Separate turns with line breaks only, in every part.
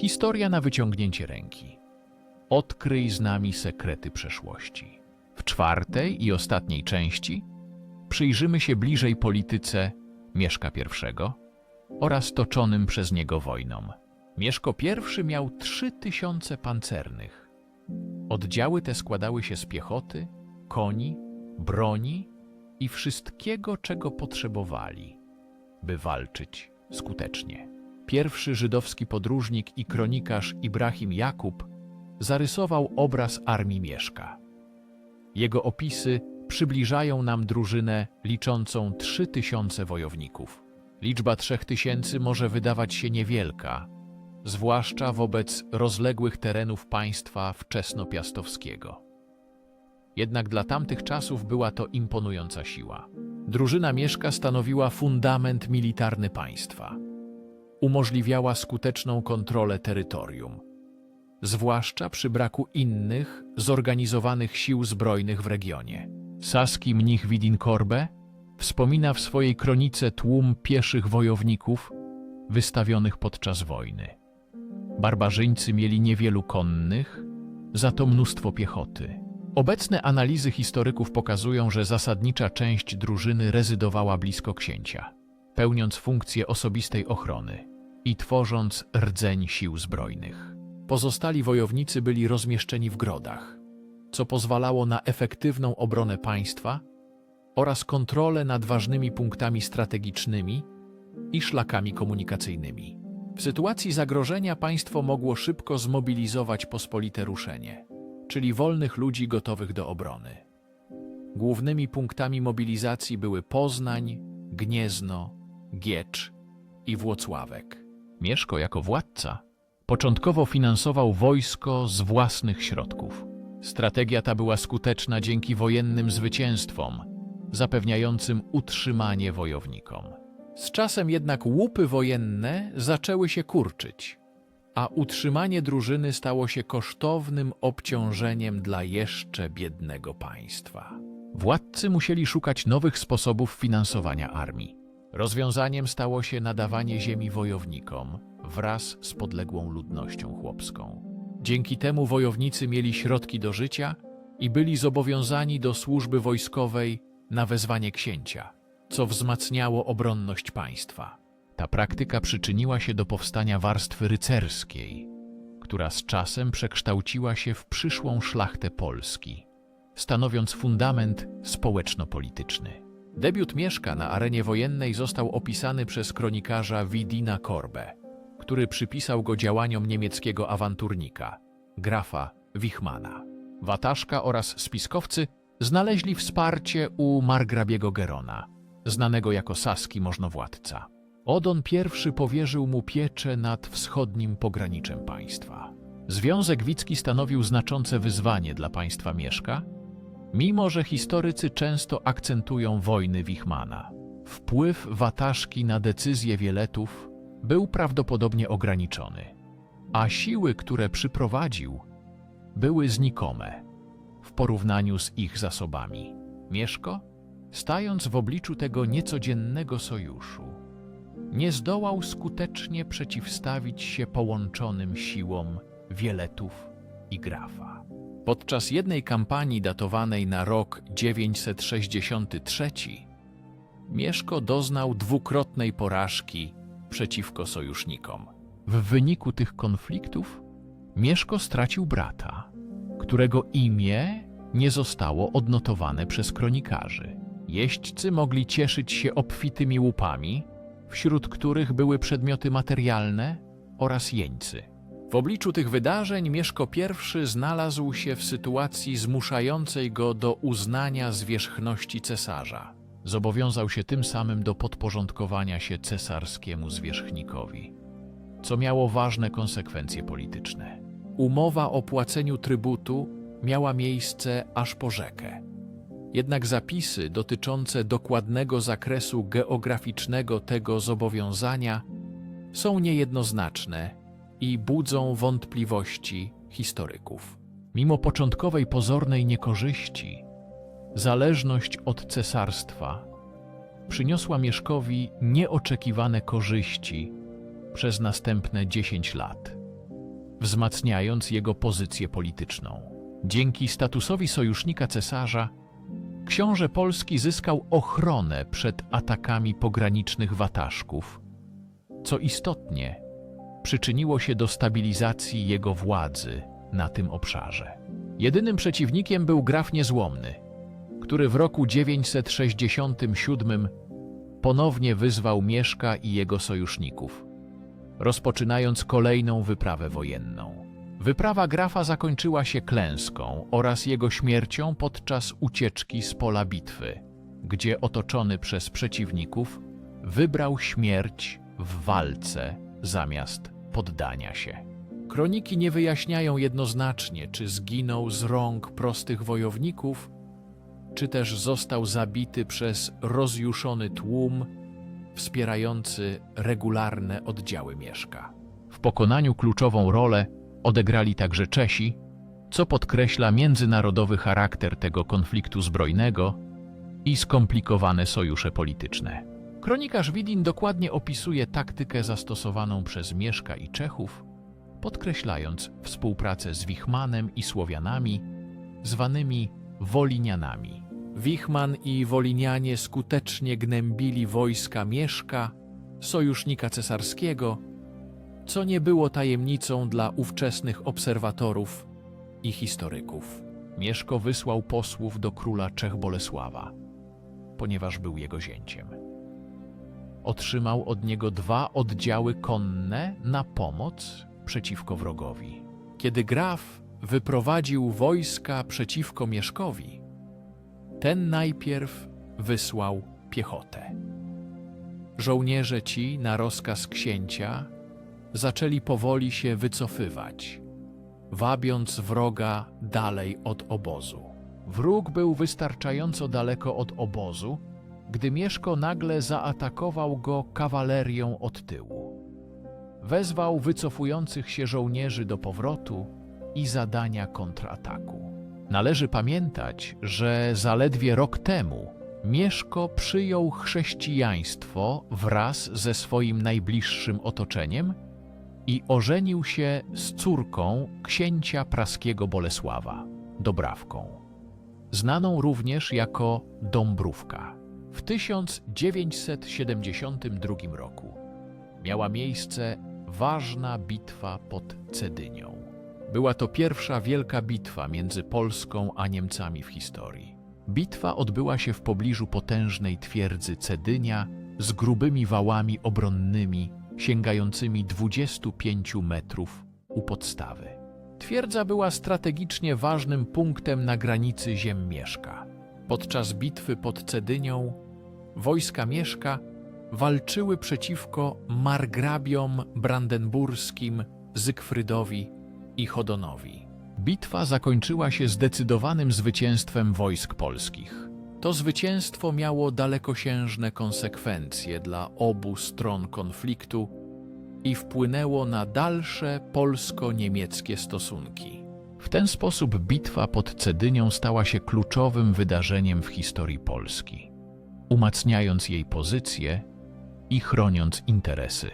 Historia na wyciągnięcie ręki. Odkryj z nami sekrety przeszłości. W czwartej i ostatniej części przyjrzymy się bliżej polityce Mieszka I oraz toczonym przez niego wojnom. Mieszko I miał trzy tysiące pancernych. Oddziały te składały się z piechoty, koni, broni i wszystkiego, czego potrzebowali, by walczyć skutecznie. Pierwszy żydowski podróżnik i kronikarz Ibrahim Jakub zarysował obraz armii Mieszka. Jego opisy przybliżają nam drużynę liczącą trzy tysiące wojowników. Liczba trzech tysięcy może wydawać się niewielka, zwłaszcza wobec rozległych terenów państwa wczesnopiastowskiego. Jednak dla tamtych czasów była to imponująca siła. Drużyna Mieszka stanowiła fundament militarny państwa. Umożliwiała skuteczną kontrolę terytorium, zwłaszcza przy braku innych, zorganizowanych sił zbrojnych w regionie. Saski mnich Widin-Korbe wspomina w swojej kronice tłum pieszych wojowników wystawionych podczas wojny. Barbarzyńcy mieli niewielu konnych, za to mnóstwo piechoty. Obecne analizy historyków pokazują, że zasadnicza część drużyny rezydowała blisko księcia, pełniąc funkcję osobistej ochrony i tworząc rdzeń sił zbrojnych. Pozostali wojownicy byli rozmieszczeni w grodach, co pozwalało na efektywną obronę państwa oraz kontrolę nad ważnymi punktami strategicznymi i szlakami komunikacyjnymi. W sytuacji zagrożenia państwo mogło szybko zmobilizować pospolite ruszenie, czyli wolnych ludzi gotowych do obrony. Głównymi punktami mobilizacji były Poznań, Gniezno, Giecz i Włocławek. Mieszko jako władca początkowo finansował wojsko z własnych środków. Strategia ta była skuteczna dzięki wojennym zwycięstwom, zapewniającym utrzymanie wojownikom. Z czasem jednak łupy wojenne zaczęły się kurczyć, a utrzymanie drużyny stało się kosztownym obciążeniem dla jeszcze biednego państwa. Władcy musieli szukać nowych sposobów finansowania armii. Rozwiązaniem stało się nadawanie ziemi wojownikom wraz z podległą ludnością chłopską. Dzięki temu wojownicy mieli środki do życia i byli zobowiązani do służby wojskowej na wezwanie księcia, co wzmacniało obronność państwa. Ta praktyka przyczyniła się do powstania warstwy rycerskiej, która z czasem przekształciła się w przyszłą szlachtę Polski, stanowiąc fundament społeczno-polityczny. Debiut Mieszka na arenie wojennej został opisany przez kronikarza Widina Korbe, który przypisał go działaniom niemieckiego awanturnika, grafa Wichmana. Wataszka oraz spiskowcy znaleźli wsparcie u margrabiego Gerona, znanego jako saski możnowładca. Odon I powierzył mu pieczę nad wschodnim pograniczem państwa. Związek Wicki stanowił znaczące wyzwanie dla państwa Mieszka, mimo że historycy często akcentują wojny Wichmana. Wpływ Wataszki na decyzje Wieletów był prawdopodobnie ograniczony, a siły, które przyprowadził, były znikome w porównaniu z ich zasobami. Mieszko, stając w obliczu tego niecodziennego sojuszu, nie zdołał skutecznie przeciwstawić się połączonym siłom Wieletów i Grafa. Podczas jednej kampanii datowanej na rok 963 Mieszko doznał dwukrotnej porażki przeciwko sojusznikom. W wyniku tych konfliktów Mieszko stracił brata, którego imię nie zostało odnotowane przez kronikarzy. Jeźdźcy mogli cieszyć się obfitymi łupami, wśród których były przedmioty materialne oraz jeńcy. W obliczu tych wydarzeń Mieszko I znalazł się w sytuacji zmuszającej go do uznania zwierzchności cesarza. Zobowiązał się tym samym do podporządkowania się cesarskiemu zwierzchnikowi, co miało ważne konsekwencje polityczne. Umowa o płaceniu trybutu miała miejsce aż po rzekę. Jednak zapisy dotyczące dokładnego zakresu geograficznego tego zobowiązania są niejednoznaczne i budzą wątpliwości historyków. Mimo początkowej pozornej niekorzyści, zależność od cesarstwa przyniosła Mieszkowi nieoczekiwane korzyści przez następne 10 lat. wzmacniając jego pozycję polityczną. Dzięki statusowi sojusznika cesarza, książę polski zyskał ochronę przed atakami pogranicznych wataszków, co istotnie przyczyniło się do stabilizacji jego władzy na tym obszarze. Jedynym przeciwnikiem był graf niezłomny, który w roku 967 ponownie wyzwał Mieszka i jego sojuszników, rozpoczynając kolejną wyprawę wojenną. Wyprawa grafa zakończyła się klęską oraz jego śmiercią podczas ucieczki z pola bitwy, gdzie otoczony przez przeciwników wybrał śmierć w walce zamiast poddania się. Kroniki nie wyjaśniają jednoznacznie, czy zginął z rąk prostych wojowników, czy też został zabity przez rozjuszony tłum wspierający regularne oddziały Mieszka. W pokonaniu kluczową rolę odegrali także Czesi, co podkreśla międzynarodowy charakter tego konfliktu zbrojnego i skomplikowane sojusze polityczne. Kronikarz Widin dokładnie opisuje taktykę zastosowaną przez Mieszka i Czechów, podkreślając współpracę z Wichmanem i Słowianami, zwanymi Wolinianami. Wichman i Wolinianie skutecznie gnębili wojska Mieszka, sojusznika cesarskiego, co nie było tajemnicą dla ówczesnych obserwatorów i historyków. Mieszko wysłał posłów do króla Czech Bolesława, ponieważ był jego zięciem. Otrzymał od niego dwa oddziały konne na pomoc przeciwko wrogowi. Kiedy graf wyprowadził wojska przeciwko Mieszkowi, ten najpierw wysłał piechotę. Żołnierze ci na rozkaz księcia zaczęli powoli się wycofywać, wabiąc wroga dalej od obozu. Wróg był wystarczająco daleko od obozu, gdy Mieszko nagle zaatakował go kawalerią od tyłu. Wezwał wycofujących się żołnierzy do powrotu i zadania kontrataku. Należy pamiętać, że zaledwie rok temu Mieszko przyjął chrześcijaństwo wraz ze swoim najbliższym otoczeniem i ożenił się z córką księcia praskiego Bolesława, Dobrawką, znaną również jako Dąbrówka. W 1972 roku miała miejsce ważna bitwa pod Cedynią. Była to pierwsza wielka bitwa między Polską a Niemcami w historii. Bitwa odbyła się w pobliżu potężnej twierdzy Cedynia z grubymi wałami obronnymi sięgającymi 25 metrów u podstawy. Twierdza była strategicznie ważnym punktem na granicy ziem Mieszka. Podczas bitwy pod Cedynią wojska Mieszka walczyły przeciwko margrabiom brandenburskim Zygfrydowi i Chodonowi. Bitwa zakończyła się zdecydowanym zwycięstwem wojsk polskich. To zwycięstwo miało dalekosiężne konsekwencje dla obu stron konfliktu i wpłynęło na dalsze polsko-niemieckie stosunki. W ten sposób bitwa pod Cedynią stała się kluczowym wydarzeniem w historii Polski, umacniając jej pozycję i chroniąc interesy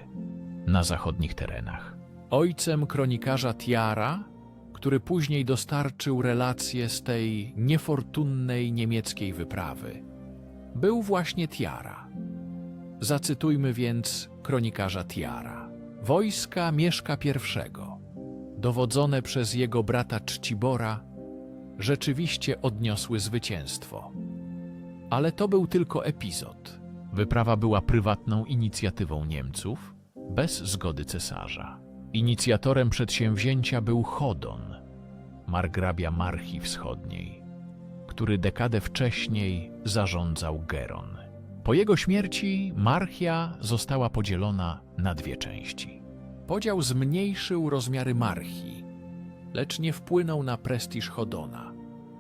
na zachodnich terenach. Ojcem kronikarza Tiara, który później dostarczył relacje z tej niefortunnej niemieckiej wyprawy, był właśnie Tiara. Zacytujmy więc kronikarza Tiara. Wojska Mieszka I, dowodzone przez jego brata Czcibora, rzeczywiście odniosły zwycięstwo. Ale to był tylko epizod. Wyprawa była prywatną inicjatywą Niemców, bez zgody cesarza. Inicjatorem przedsięwzięcia był Chodon, margrabia Marchi Wschodniej, który dekadę wcześniej zarządzał Geron. Po jego śmierci Marchia została podzielona na dwie części. Podział zmniejszył rozmiary Marchii, lecz nie wpłynął na prestiż Chodona,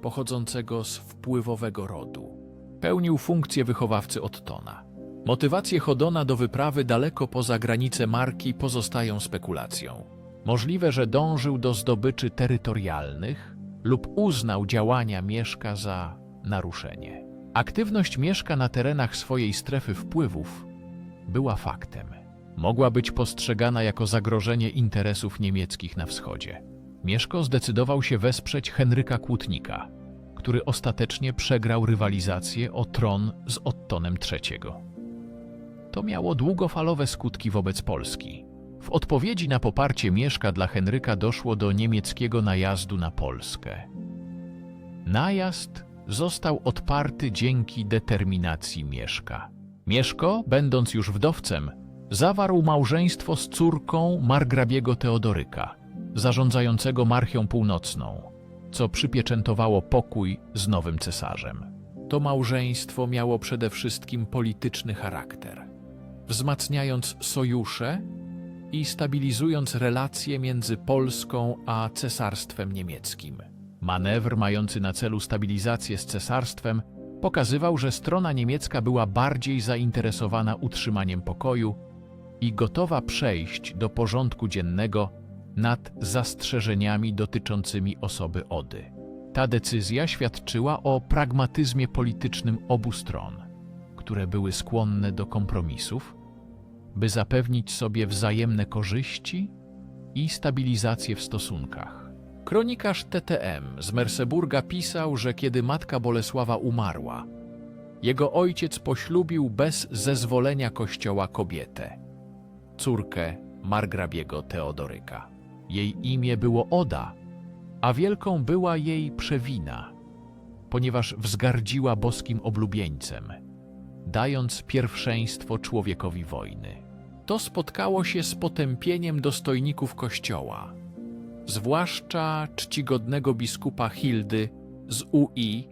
pochodzącego z wpływowego rodu. Pełnił funkcję wychowawcy Ottona. Motywacje Chodona do wyprawy daleko poza granice marki pozostają spekulacją. Możliwe, że dążył do zdobyczy terytorialnych lub uznał działania Mieszka za naruszenie. Aktywność Mieszka na terenach swojej strefy wpływów była faktem. mogła być postrzegana jako zagrożenie interesów niemieckich na wschodzie. Mieszko zdecydował się wesprzeć Henryka Kłótnika, który ostatecznie przegrał rywalizację o tron z Ottonem III. To miało długofalowe skutki wobec Polski. W odpowiedzi na poparcie Mieszka dla Henryka doszło do niemieckiego najazdu na Polskę. Najazd został odparty dzięki determinacji Mieszka. Mieszko, będąc już wdowcem, zawarł małżeństwo z córką margrabiego Teodoryka, zarządzającego Marchią Północną, co przypieczętowało pokój z nowym cesarzem. To małżeństwo miało przede wszystkim polityczny charakter, wzmacniając sojusze i stabilizując relacje między Polską a Cesarstwem Niemieckim. Manewr mający na celu stabilizację z cesarstwem pokazywał, że strona niemiecka była bardziej zainteresowana utrzymaniem pokoju i gotowa przejść do porządku dziennego nad zastrzeżeniami dotyczącymi osoby Ody. Ta decyzja świadczyła o pragmatyzmie politycznym obu stron, które były skłonne do kompromisów, by zapewnić sobie wzajemne korzyści i stabilizację w stosunkach. Kronikarz TTM z Merseburga pisał, że kiedy matka Bolesława umarła, jego ojciec poślubił bez zezwolenia kościoła kobietę, córkę margrabiego Teodoryka. Jej imię było Oda, a wielką była jej przewina, ponieważ wzgardziła boskim oblubieńcem, dając pierwszeństwo człowiekowi wojny. To spotkało się z potępieniem dostojników kościoła, zwłaszcza czcigodnego biskupa Hildy z UI,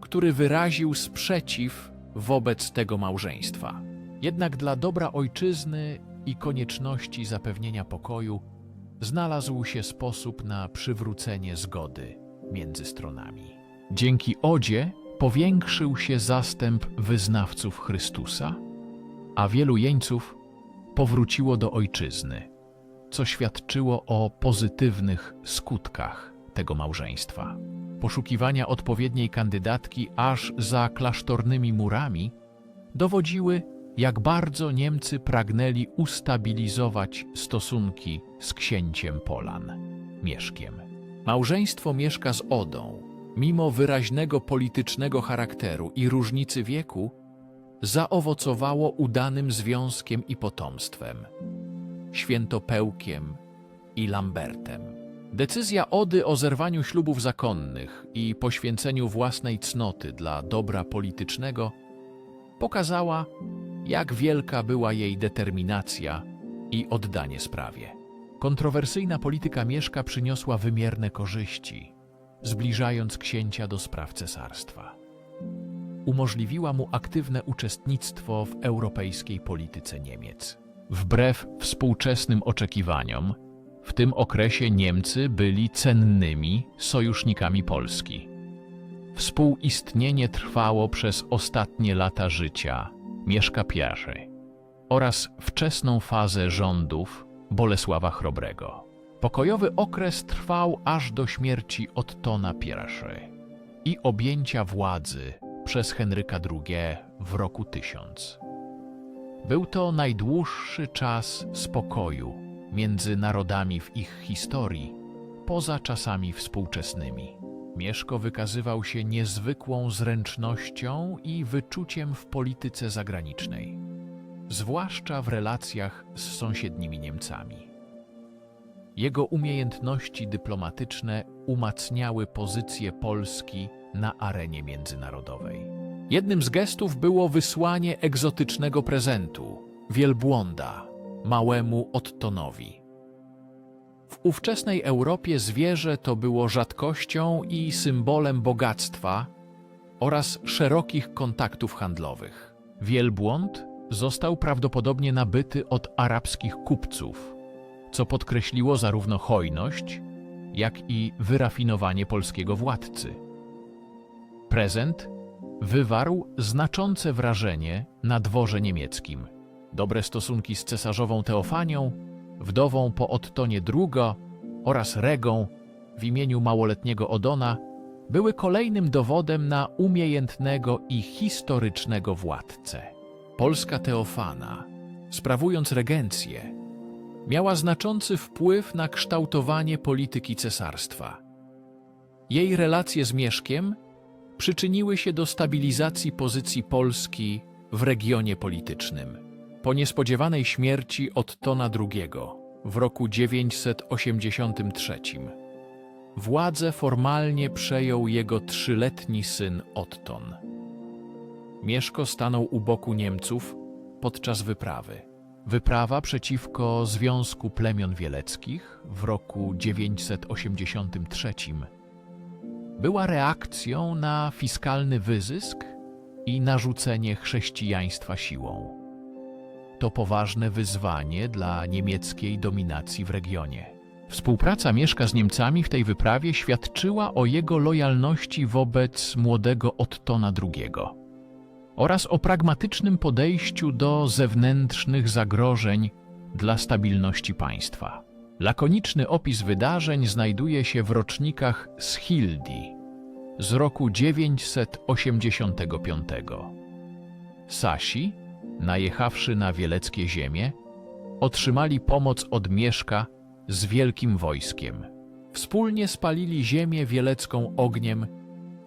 który wyraził sprzeciw wobec tego małżeństwa. Jednak dla dobra ojczyzny i konieczności zapewnienia pokoju znalazł się sposób na przywrócenie zgody między stronami. Dzięki Odzie powiększył się zastęp wyznawców Chrystusa, a wielu jeńców powróciło do ojczyzny, co świadczyło o pozytywnych skutkach tego małżeństwa. Poszukiwania odpowiedniej kandydatki aż za klasztornymi murami dowodziły, jak bardzo Niemcy pragnęli ustabilizować stosunki z księciem Polan, Mieszkiem. Małżeństwo Mieszka z Odą, mimo wyraźnego politycznego charakteru i różnicy wieku, zaowocowało udanym związkiem i potomstwem, świętopełkiem i Lambertem. Decyzja Ody o zerwaniu ślubów zakonnych i poświęceniu własnej cnoty dla dobra politycznego pokazała, jak wielka była jej determinacja i oddanie sprawie. Kontrowersyjna polityka Mieszka przyniosła wymierne korzyści, zbliżając księcia do spraw cesarstwa. Umożliwiła mu aktywne uczestnictwo w europejskiej polityce Niemiec. Wbrew współczesnym oczekiwaniom, w tym okresie Niemcy byli cennymi sojusznikami Polski. Współistnienie trwało przez ostatnie lata życia Mieszka I oraz wczesną fazę rządów Bolesława Chrobrego. Pokojowy okres trwał aż do śmierci Ottona I i objęcia władzy przez Henryka II w roku 1000. Był to najdłuższy czas spokoju między narodami w ich historii, poza czasami współczesnymi. Mieszko wykazywał się niezwykłą zręcznością i wyczuciem w polityce zagranicznej, zwłaszcza w relacjach z sąsiednimi Niemcami. Jego umiejętności dyplomatyczne umacniały pozycję Polski na arenie międzynarodowej. Jednym z gestów było wysłanie egzotycznego prezentu wielbłąda małemu Ottonowi. W ówczesnej Europie zwierzę to było rzadkością i symbolem bogactwa oraz szerokich kontaktów handlowych. Wielbłąd został prawdopodobnie nabyty od arabskich kupców, co podkreśliło zarówno hojność, jak i wyrafinowanie polskiego władcy. Prezent wywarł znaczące wrażenie na dworze niemieckim. Dobre stosunki z cesarzową Teofanią, wdową po Ottonie II oraz Regą w imieniu małoletniego Odona były kolejnym dowodem na umiejętnego i historycznego władcę. Polska Teofana sprawując regencję, miała znaczący wpływ na kształtowanie polityki cesarstwa. Jej relacje z Mieszkiem przyczyniły się do stabilizacji pozycji Polski w regionie politycznym. Po niespodziewanej śmierci Ottona II w roku 983 władzę formalnie przejął jego trzyletni syn Otton. Mieszko stanął u boku Niemców podczas wyprawy. Wyprawa przeciwko Związku Plemion Wieleckich w roku 983 była reakcją na fiskalny wyzysk i narzucenie chrześcijaństwa siłą. To poważne wyzwanie dla niemieckiej dominacji w regionie. Współpraca Mieszka z Niemcami w tej wyprawie świadczyła o jego lojalności wobec młodego Ottona II oraz o pragmatycznym podejściu do zewnętrznych zagrożeń dla stabilności państwa. Lakoniczny opis wydarzeń znajduje się w rocznikach z Hildi z roku 985. Sasi, najechawszy na wieleckie ziemie, otrzymali pomoc od Mieszka z wielkim wojskiem. Wspólnie spalili ziemię wielecką ogniem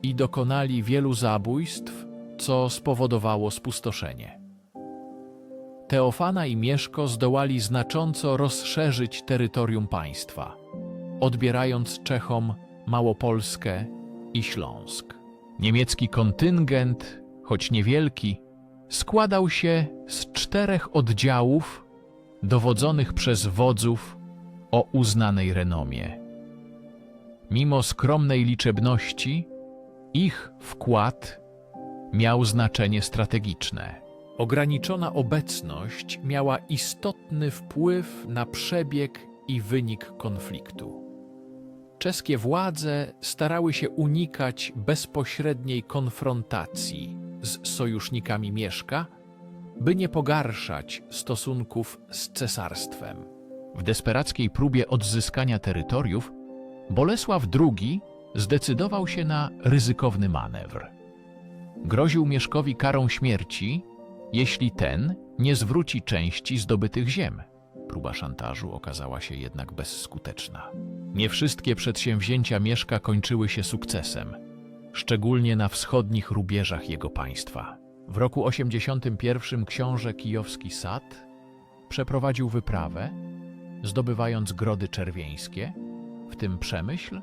i dokonali wielu zabójstw, co spowodowało spustoszenie. Teofana i Mieszko zdołali znacząco rozszerzyć terytorium państwa, odbierając Czechom Małopolskę i Śląsk. Niemiecki kontyngent, choć niewielki, składał się z czterech oddziałów dowodzonych przez wodzów o uznanej renomie. Mimo skromnej liczebności, ich wkład miał znaczenie strategiczne. Ograniczona obecność miała istotny wpływ na przebieg i wynik konfliktu. Czeskie władze starały się unikać bezpośredniej konfrontacji z sojusznikami Mieszka, by nie pogarszać stosunków z cesarstwem. W desperackiej próbie odzyskania terytoriów Bolesław II zdecydował się na ryzykowny manewr. Groził Mieszkowi karą śmierci, jeśli ten nie zwróci części zdobytych ziem. Próba szantażu okazała się jednak bezskuteczna. Nie wszystkie przedsięwzięcia Mieszka kończyły się sukcesem, szczególnie na wschodnich rubieżach jego państwa. W roku 81 książę kijowski Sad przeprowadził wyprawę, zdobywając grody czerwieńskie, w tym Przemyśl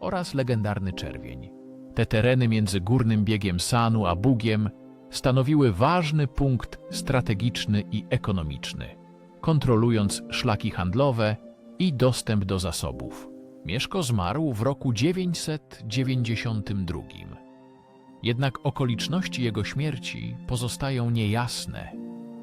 oraz legendarny Czerwień. Te tereny między górnym biegiem Sanu a Bugiem stanowiły ważny punkt strategiczny i ekonomiczny, kontrolując szlaki handlowe i dostęp do zasobów. Mieszko zmarł w roku 992. Jednak okoliczności jego śmierci pozostają niejasne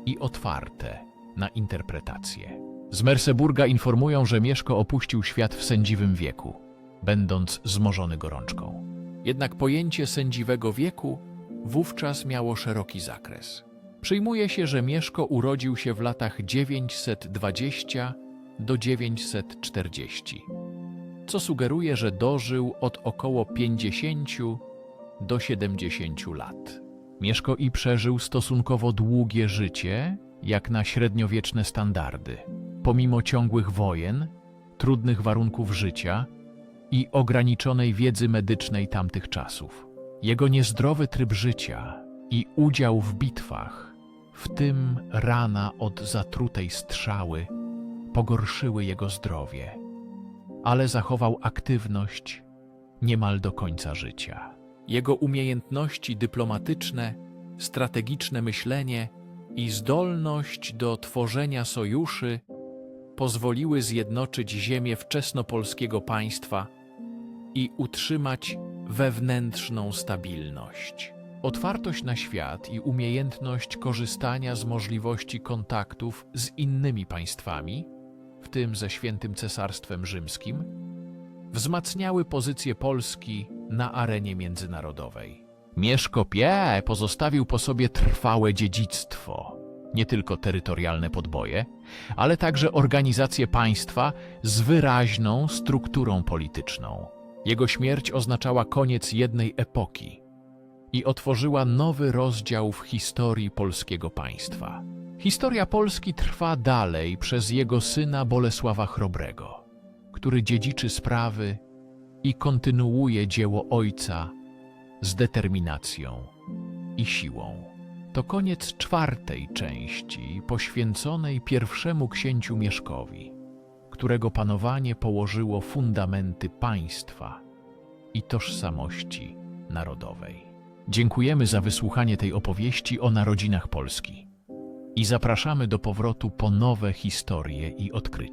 i otwarte na interpretacje. Z Merseburga informują, że Mieszko opuścił świat w sędziwym wieku, będąc zmorzony gorączką. Jednak pojęcie sędziwego wieku wówczas miało szeroki zakres. Przyjmuje się, że Mieszko urodził się w latach 920 do 940, co sugeruje, że dożył od około 50 do 70 lat. Mieszko i przeżył stosunkowo długie życie, jak na średniowieczne standardy. Pomimo ciągłych wojen, trudnych warunków życia i ograniczonej wiedzy medycznej tamtych czasów. Jego niezdrowy tryb życia i udział w bitwach, w tym rana od zatrutej strzały, pogorszyły jego zdrowie, ale zachował aktywność niemal do końca życia. Jego umiejętności dyplomatyczne, strategiczne myślenie i zdolność do tworzenia sojuszy pozwoliły zjednoczyć ziemię wczesnopolskiego państwa i utrzymać wewnętrzną stabilność. Otwartość na świat i umiejętność korzystania z możliwości kontaktów z innymi państwami, w tym ze Świętym Cesarstwem Rzymskim, wzmacniały pozycję Polski na arenie międzynarodowej. Mieszko Pie pozostawił po sobie trwałe dziedzictwo, nie tylko terytorialne podboje, ale także organizację państwa z wyraźną strukturą polityczną. Jego śmierć oznaczała koniec jednej epoki, i otworzyła nowy rozdział w historii polskiego państwa. Historia Polski trwa dalej przez jego syna Bolesława Chrobrego, który dziedziczy sprawy i kontynuuje dzieło ojca z determinacją i siłą. To koniec czwartej części poświęconej pierwszemu księciu Mieszkowi, którego panowanie położyło fundamenty państwa i tożsamości narodowej. Dziękujemy za wysłuchanie tej opowieści o narodzinach Polski i zapraszamy do powrotu po nowe historie i odkrycia.